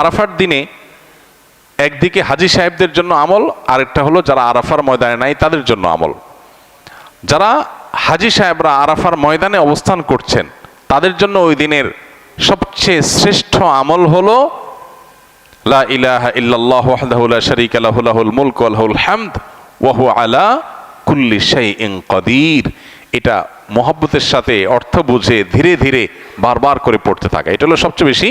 আরাফার দিনে একদিকে হাজি সাহেবদের জন্য আমল, আরেকটা হলো যারা আরাফার ময়দানে নাই, তাদের জন্য আমল। যারা হাজি সাহেবরা আরাফার ময়দানে অবস্থান করছেন, তাদের জন্য ওই দিনের সবচেয়ে শ্রেষ্ঠ আমল হলো, লা ইলাহা ইল্লাল্লাহ ওয়াহদাহু লা শারীকা লাহু, লাহুল মুলকু ওয়া হামদ, ওয়া আলা কুল্লি শাইইন কাদির। এটা মহব্বতের সাথে অর্থ বুঝে ধীরে ধীরে বারবার করে পড়তে থাকা। এটা হলো সবচেয়ে বেশি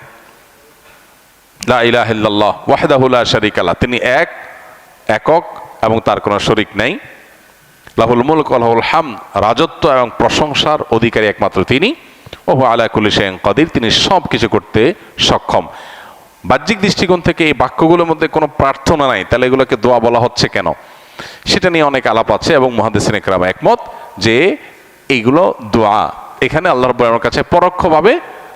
তিনি এক, একক, এবং তার কোনো শরিক নাই। লাহুল মুলক লাহুল হাম রাজত্ব এবং প্রশংসার অধিকারী একমাত্র তিনি। ও আলা কুল্লি শাইইন কাদির, তিনি সব কিছু করতে সক্ষম। বাহ্যিক দৃষ্টিকোণ থেকে এই বাক্যগুলোর মধ্যে কোনো প্রার্থনা নাই, তাহলে এগুলোকে দোয়া বলা হচ্ছে কেন? সেটা নিয়ে অনেক আলাপ আছে এবং একরাম একমত যে এইগুলো দোয়া। এখানে আল্লাহর বয়ার কাছে পরোক্ষভাবে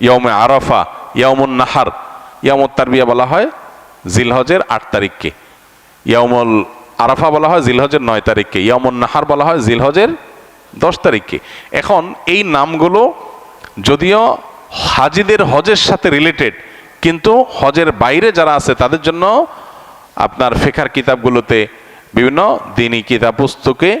ইয়মে আরাফা ইয়মুন নাহার। ইয়মত তারবিয়া বলা হয় জিলহজের আট তারিখকে। ইয়মল আরাফা বলা হয় জিলহজের নয় তারিখকে। ইয়মুন নাহার বলা হয় জিলহজের দশ তারিখকে। এখন এই নামগুলো যদিও হাজিদের হজের সাথে রিলেটেড কিন্তু হজের বাইরে যারা আছে তাদের জন্য আপনার ফেখার কিতাবগুলোতে বিভিন্ন দিনী কিতাব পুস্তকে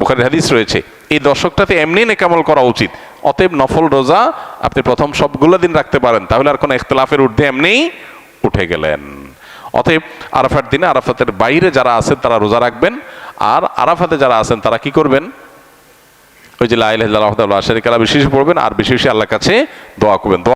বুখারের হাদিস রয়েছে, এই দশকটাতে এমনি নেকামল করা উচিত। অতএব নফল রোজা আপনি প্রথম সবগুলো দিন রাখতে পারেন, তাহলে আর কোনো ইখতলাফের ঊর্ধ্বে এমনিই উঠে গেলেন। অতএব আরাফার দিনে আরাফাতের বাইরে যারা আছেন তারা রোজা রাখবেন, আর আরাফাতে যারা আছেন তারা কি করবেন? ওই যে লাইল আশারিক আল্লাহ বিশেষ পড়বেন, আর বিশেষ আল্লাহর কাছে দোয়া করবেন।